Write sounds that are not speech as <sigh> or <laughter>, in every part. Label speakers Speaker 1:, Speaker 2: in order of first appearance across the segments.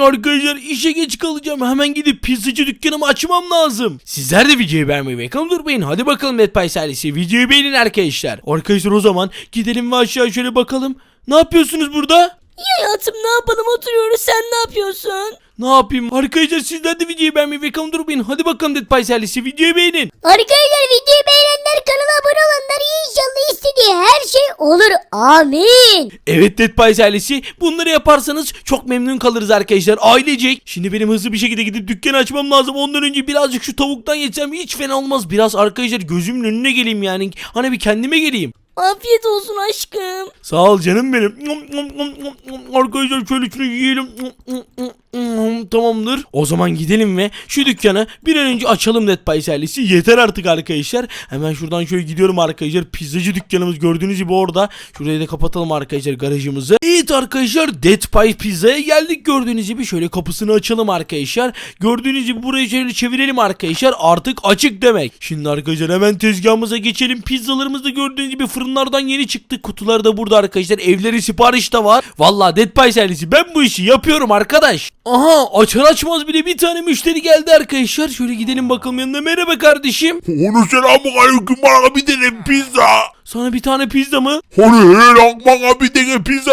Speaker 1: Arkadaşlar işe geç kalacağım. Hemen gidip pizzacı dükkanımı açmam lazım. Sizler de videoyu beğenmeyi ve kanalıma durmayın. Hadi bakalım Netpay serisi. Videoyu beğenin arkadaşlar. Arkadaşlar o zaman gidelim ve aşağı şöyle bakalım. Ne yapıyorsunuz burada?
Speaker 2: İyi hayatım ne yapalım oturuyoruz sen ne yapıyorsun?
Speaker 1: Ne yapayım? Arkadaşlar sizler de videoyu beğenmeyi ve kanalıma durmayın. Hadi bakalım Netpay serisi. Videoyu beğenin.
Speaker 2: Arkadaşlar videoyu beğenenler kanala abone olanlar inşallah istediği her şey olur. Amin.
Speaker 1: Evet Dead Pies ailesi bunları yaparsanız çok memnun kalırız arkadaşlar ailecek. Şimdi benim hızlı bir şekilde gidip dükkanı açmam lazım. Ondan önce birazcık şu tavuktan yesem hiç fena olmaz. Biraz arkadaşlar gözümün önüne geleyim yani. Hani bir kendime geleyim.
Speaker 2: Afiyet olsun aşkım.
Speaker 1: Sağ ol canım benim. Arkadaşlar şöyle şunu yiyelim. Tamamdır. O zaman gidelim ve şu dükkanı bir an önce açalım Pies ailesi. Yeter artık arkadaşlar. Hemen şuradan şöyle gidiyorum arkadaşlar. Pizzacı dükkanımız gördüğünüz gibi orada. Şurayı da kapatalım arkadaşlar garajımızı. Evet arkadaşlar Dead Pies Pizza'ya geldik gördüğünüz gibi. Şöyle kapısını açalım arkadaşlar. Gördüğünüz gibi burayı şöyle çevirelim arkadaşlar. Artık açık demek. Şimdi arkadaşlar hemen tezgahımıza geçelim. Pizzalarımız da gördüğünüz gibi fırınlardan yeni çıktı. Kutuları da burada arkadaşlar. Evleri sipariş de var. Valla Dead Pies ailesi ben bu işi yapıyorum arkadaş. Aha açar açmaz bile bir tane müşteri geldi arkadaşlar. Şöyle gidelim bakalım yanına. Merhaba kardeşim.
Speaker 3: Onu selamun aleyküm bana bir tane pizza.
Speaker 1: Sana bir tane pizza mı?
Speaker 3: Onu helal bana bir tane pizza.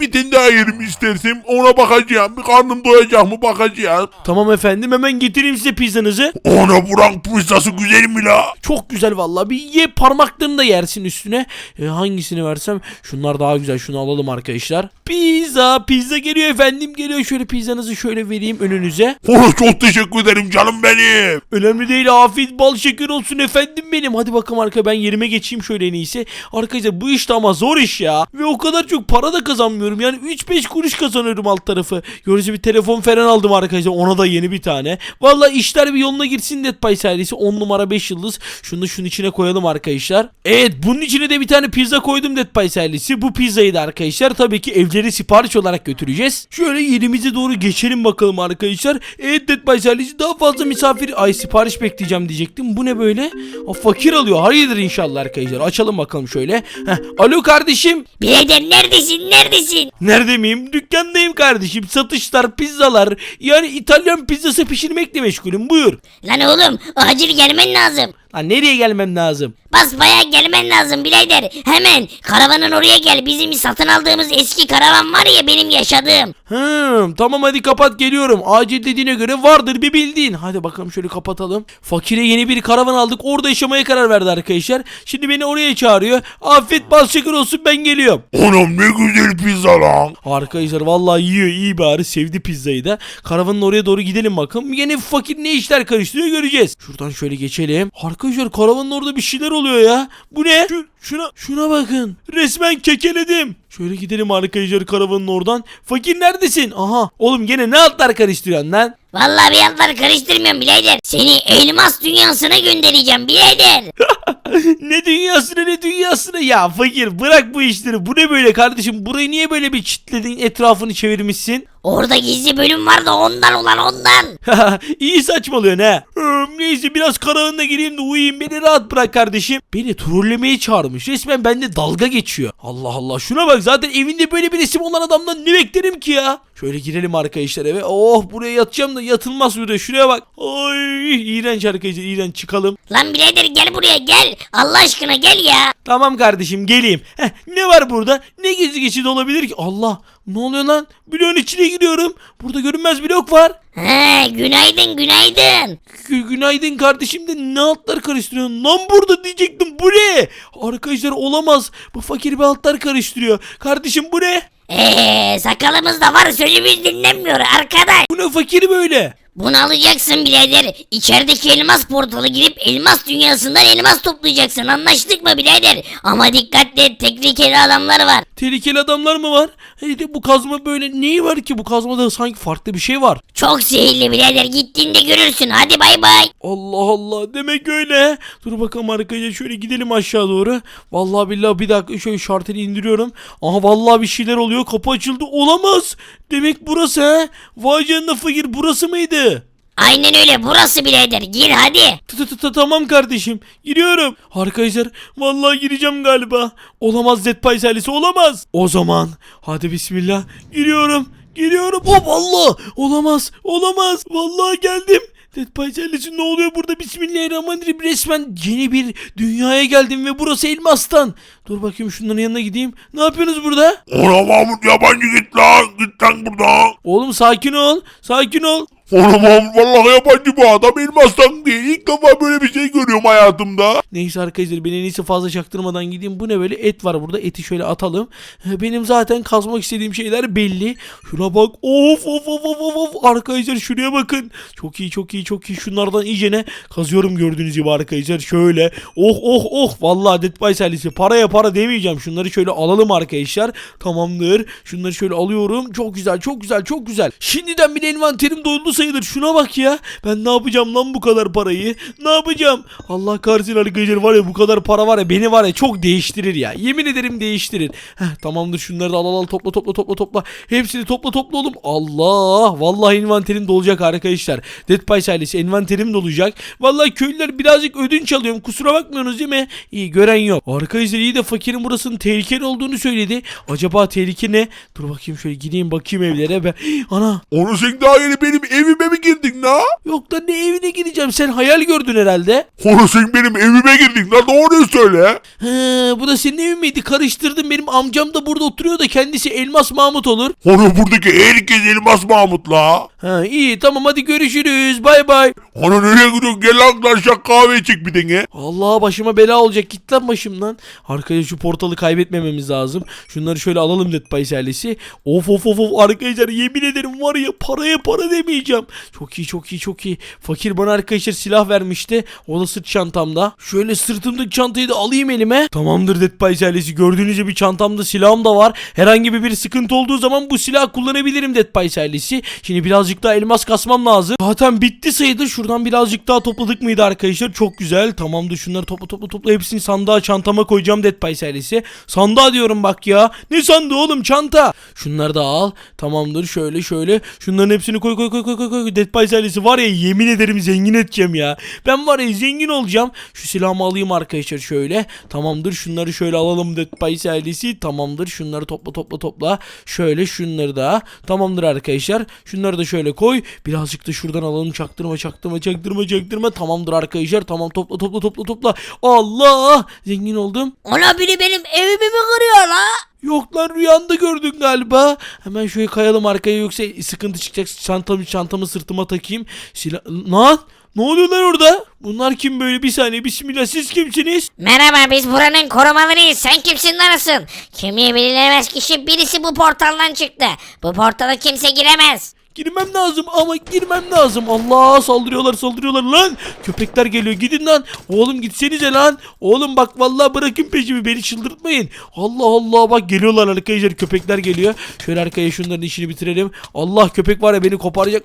Speaker 3: Bir tane daha yerim istersen ona bakacağım. Bir karnım doyacak mı bakacağız.
Speaker 1: Tamam efendim hemen getireyim size pizzanızı.
Speaker 3: Ona burak pizzası güzel mi la?
Speaker 1: Çok güzel vallahi. Bir ye parmaklarını da yersin üstüne. E, hangisini versem? Şunlar daha güzel. Şunu alalım arkadaşlar. Pizza, pizza geliyor efendim. Geliyor şöyle pizzanızı şöyle vereyim önünüze.
Speaker 3: Ona çok teşekkür ederim canım benim.
Speaker 1: Önemli değil. Afiyet bal şeker olsun efendim benim. Hadi bakalım arka ben yerime geçeyim şöyle en iyisi. Arkadaşlar bu işte ama zor iş ya. Ve o kadar çok para da kazanmıyorum. Yani 3-5 kuruş kazanıyorum alt tarafı. Görücü bir telefon falan aldım arkadaşlar. Ona da yeni bir tane. Vallahi işler bir yoluna girsin Pie serisi. 10 numara 5 yıldız. Şunu da şunun içine koyalım arkadaşlar. Evet bunun içine de bir tane pizza koydum Pie serisi. Bu pizzayı da arkadaşlar tabii ki evleri sipariş olarak götüreceğiz. Şöyle yerimize doğru geçelim bakalım arkadaşlar. Evet Pie serisi daha fazla misafir ay sipariş bekleyeceğim diyecektim. Bu ne böyle? Aa, fakir alıyor. Hayırdır inşallah arkadaşlar. Açalım bakalım şöyle. Heh. Alo kardeşim.
Speaker 2: Birader neredesin neredesin?
Speaker 1: Nerede miyim? Dükkandayım kardeşim. Satışlar, pizzalar. Yani İtalyan pizzası pişirmekle meşgulüm. Buyur.
Speaker 2: Lan oğlum acil gelmen lazım.
Speaker 1: Lan nereye gelmem lazım?
Speaker 2: Basbaya gelmen lazım birader. Hemen karavanın oraya gel. Bizim satın aldığımız eski karavan var ya benim yaşadığım.
Speaker 1: Hmm, tamam hadi kapat geliyorum. Acil dediğine göre vardır bir bildiğin. Hadi bakalım şöyle kapatalım. Fakire yeni bir karavan aldık. Orada yaşamaya karar verdi arkadaşlar. Şimdi beni oraya çağırıyor. Afiyet bal şeker olsun ben geliyorum.
Speaker 3: Anam ne güzel pizza lan.
Speaker 1: Arkadaşlar vallahi yiyor iyi bari sevdi pizzayı da. Karavanın oraya doğru gidelim bakalım. Yine fakir ne işler karıştırıyor göreceğiz. Şuradan şöyle geçelim. Arkadaşlar karavanın orada bir şeyler oluyor ya. Bu ne? Şu, şuna şuna bakın. Resmen kekeledim. Şöyle gidelim arkadaşlar karavanın oradan. Fakir neredesin? Aha. Oğlum gene ne altlar karıştırıyorsun lan?
Speaker 2: Vallahi bir altlar karıştırmıyorum birader. Seni elmas dünyasına göndereceğim birader. <laughs>
Speaker 1: ne dünyasına ne dünyasına ya fakir bırak bu işleri bu ne böyle kardeşim burayı niye böyle bir çitledin etrafını çevirmişsin
Speaker 2: Orada gizli bölüm var da ondan ulan ondan. <laughs>
Speaker 1: İyi saçmalıyorsun ha. Hmm, Neyse biraz karanlığa gireyim de uyuyayım beni rahat bırak kardeşim. Beni trollemeye çağırmış. Resmen bende dalga geçiyor. Allah Allah şuna bak zaten evinde böyle bir resim olan adamdan ne beklerim ki ya. Şöyle girelim arkadaşlar eve. Oh buraya yatacağım da yatılmaz burada. Şuraya bak. Ay iğrenç arkadaşlar iğrenç çıkalım.
Speaker 2: Lan birader gel buraya gel. Allah aşkına gel ya.
Speaker 1: Tamam kardeşim geleyim. Heh, ne var burada? Ne gizli geçidi olabilir ki? Allah ne oluyor lan? Bloğun içine giriyorum. Burada görünmez blok var.
Speaker 2: He günaydın günaydın.
Speaker 1: Gü- Günaydın kardeşim de ne altlar karıştırıyorsun? Lan burada diyecektim bu ne? Arkadaşlar olamaz. Bu fakir bir altlar karıştırıyor. Kardeşim bu ne?
Speaker 2: Eee sakalımız da var sözümüz dinlenmiyor arkadaş.
Speaker 1: Bu ne fakir böyle?
Speaker 2: Bunu alacaksın birader. İçerideki elmas portalı girip elmas dünyasından elmas toplayacaksın. Anlaştık mı birader? Ama dikkat et tehlikeli adamlar var.
Speaker 1: Tehlikeli adamlar mı var? Hey de bu kazma böyle neyi var ki bu kazmada sanki farklı bir şey var.
Speaker 2: Çok sihirli birader gittiğinde görürsün. Hadi bay bay.
Speaker 1: Allah Allah demek öyle. Dur bakalım arkadaşlar şöyle gidelim aşağı doğru. Vallahi billahi bir dakika şöyle şarteli indiriyorum. Aha vallahi bir şeyler oluyor kapı açıldı olamaz. Demek burası he. Vay canına fakir burası mıydı?
Speaker 2: Aynen öyle burası birader. Gir hadi.
Speaker 1: Tı tı tı tamam kardeşim. Giriyorum. Arkadaşlar vallahi gireceğim galiba. Olamaz Zed Paysalisi olamaz. O zaman hadi bismillah. Giriyorum. Geliyorum. Hop Allah. Olamaz. Olamaz. Vallahi geldim. Dead by Silence'in ne oluyor burada? Bismillahirrahmanirrahim. Resmen yeni bir dünyaya geldim ve burası elmastan. Dur bakayım şunların yanına gideyim. Ne yapıyorsunuz burada?
Speaker 3: Ona Mahmut yabancı git lan. Git lan buradan.
Speaker 1: Oğlum sakin ol. Sakin ol.
Speaker 3: Ona Mahmut vallahi yabancı bu adam elmastan değil. İlk defa böyle bir şey görüyorum hayatımda.
Speaker 1: Neyse arkadaşlar ben en iyisi fazla çaktırmadan gideyim. Bu ne böyle et var burada. Eti şöyle atalım. Benim zaten kazmak istediğim şeyler belli. Şuna bak. Of of of of of. Arkadaşlar şuraya bakın. Çok iyi çok iyi çok iyi. Şunlardan iyicene kazıyorum gördüğünüz gibi arkadaşlar. Şöyle. Oh oh oh. Vallahi Dead by Silence'e paraya para demeyeceğim. Şunları şöyle alalım arkadaşlar. Tamamdır. Şunları şöyle alıyorum. Çok güzel çok güzel çok güzel. Şimdiden bile envanterim doldu sayılır. Şuna bak ya. Ben ne yapacağım lan bu kadar parayı? Ne yapacağım? Allah kahretsin arkadaşlar var ya bu kadar para var ya beni var ya çok değiştirir ya. Yemin ederim değiştirir. Heh, tamamdır şunları da al al al topla topla topla topla. Hepsini topla topla oğlum. Allah. Vallahi envanterim dolacak arkadaşlar. Dead by ailesi envanterim dolacak. Vallahi köylüler birazcık ödünç alıyorum. Kusura bakmıyorsunuz değil mi? İyi gören yok. Arkadaşlar iyi de fakirin burasının tehlikeli olduğunu söyledi. Acaba tehlike ne? Dur bakayım şöyle gideyim bakayım evlere. Ben... <gasps> Ana
Speaker 3: Onu sen daha yeni benim evime mi girdin la?
Speaker 1: yok da ne evine gideceğim. Sen hayal gördün herhalde.
Speaker 3: Sen benim evime girdin la doğruyu söyle.
Speaker 1: He, bu da senin evin miydi? Karıştırdım. Benim amcam da burada oturuyor da kendisi Elmas Mahmut olur.
Speaker 3: Onu buradaki herkes elmas Mahmut la.
Speaker 1: Ha, iyi tamam hadi görüşürüz. Bay bay.
Speaker 3: Onu nereye gidiyorsun gel lan kahve çek bir dene.
Speaker 1: Allah başıma bela olacak. Git lan başımdan. Arkadaşlar şu portalı kaybetmememiz lazım. Şunları şöyle alalım Dead by Silence'i. Of of of of arkadaşlar yemin ederim var ya paraya para demeyeceğim. Çok iyi çok iyi çok iyi. Fakir bana arkadaşlar silah vermişti. O da sırt çantamda. Şöyle sırtımdaki çantayı da alayım elime. Tamamdır Dead by Silence'i. Gördüğünüz gibi çantamda silahım da var. Herhangi bir, bir sıkıntı olduğu zaman bu silahı kullanabilirim Dead Silence'i. Şimdi birazcık daha elmas kasmam lazım. Zaten bitti sayıda. Şuradan birazcık daha topladık mıydı arkadaşlar? Çok güzel. Tamamdır şunları topla topla topla. Hepsini sandığa çantama koyacağım Dead by Silence'i. Sandığa diyorum bak ya. Ne sandığı oğlum çanta. Şunları da al. Tamamdır şöyle şöyle. Şunların hepsini koy koy koy koy koy. Koy. Dead by Silence'i var ya yemin ederim zengin edeceğim ya. Ben var ya zengin olacağım. Şu silahımı alayım arkadaşlar şöyle. Tamamdır şunları şöyle alalım Dead by Silence'i. Tamamdır şunları topla topla topla. Şöyle şunları da. Tamamdır arkadaşlar. Şunları da şöyle koy. Birazcık da şuradan alalım. Çaktırma çaktırma çaktırma çaktırma. Tamamdır arkadaşlar. Tamam topla topla topla topla. Allah! Zengin oldum.
Speaker 2: Ona biri benim evimi mi kırıyor la?
Speaker 1: Yok lan rüyanda gördün galiba. Hemen şöyle kayalım arkaya yoksa sıkıntı çıkacak. Çantamı çantamı sırtıma takayım. Silah... Lan! Ne oluyor lan orada? Bunlar kim böyle? Bir saniye bismillah siz kimsiniz?
Speaker 2: Merhaba biz buranın korumalarıyız. Sen kimsin arasın? Kimliği bilinemez kişi birisi bu portaldan çıktı. Bu portala kimse giremez.
Speaker 1: Girmem lazım ama girmem lazım. Allah saldırıyorlar saldırıyorlar lan. Köpekler geliyor gidin lan. Oğlum gitsenize lan. Oğlum bak vallahi bırakın peşimi beni çıldırtmayın. Allah Allah bak geliyorlar arkadaşlar köpekler geliyor. Şöyle arkaya şunların işini bitirelim. Allah köpek var ya beni koparacak.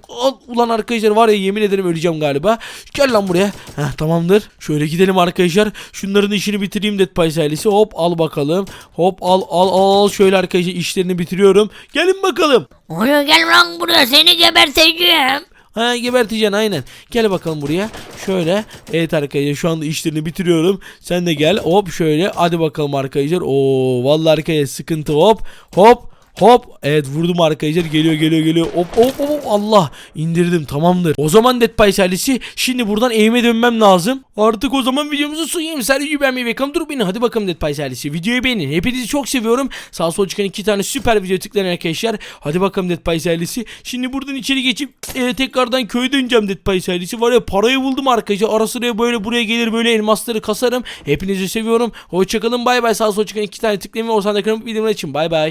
Speaker 1: Ulan arkadaşlar var ya yemin ederim öleceğim galiba. Gel lan buraya. Heh, tamamdır. Şöyle gidelim arkadaşlar. Şunların işini bitireyim Dead Pies ailesi. Hop al bakalım. Hop al al al. Şöyle arkadaşlar işlerini bitiriyorum. Gelin bakalım.
Speaker 2: Onu gel lan buraya seni geberteceğim.
Speaker 1: Ha geberteceksin aynen. Gel bakalım buraya. Şöyle. Evet arkadaşlar şu anda işlerini bitiriyorum. Sen de gel. Hop şöyle. Hadi bakalım arkadaşlar. Oo vallahi arkadaşlar sıkıntı hop. Hop. Hop evet vurdum arkadaşlar geliyor geliyor geliyor. Hop hop hop. Allah indirdim tamamdır. O zaman Dead Pies ailesi şimdi buradan evime dönmem lazım. Artık o zaman videomuzu sunayım. Sadece beğenmeyi ve dur beni hadi bakalım Dead Pies ailesi. Videoyu beğenin hepinizi çok seviyorum. Sağ sol çıkan iki tane süper video tıklayın arkadaşlar. Hadi bakalım Dead Pies ailesi. Şimdi buradan içeri geçip e, tekrardan köye döneceğim Dead Pies ailesi. Var ya parayı buldum arkadaşlar. Ara sıraya böyle buraya gelir böyle elmasları kasarım. Hepinizi seviyorum. Hoşçakalın bay bay. Sağ sol çıkan iki tane tıklayın ve ortadan videomu için bay bay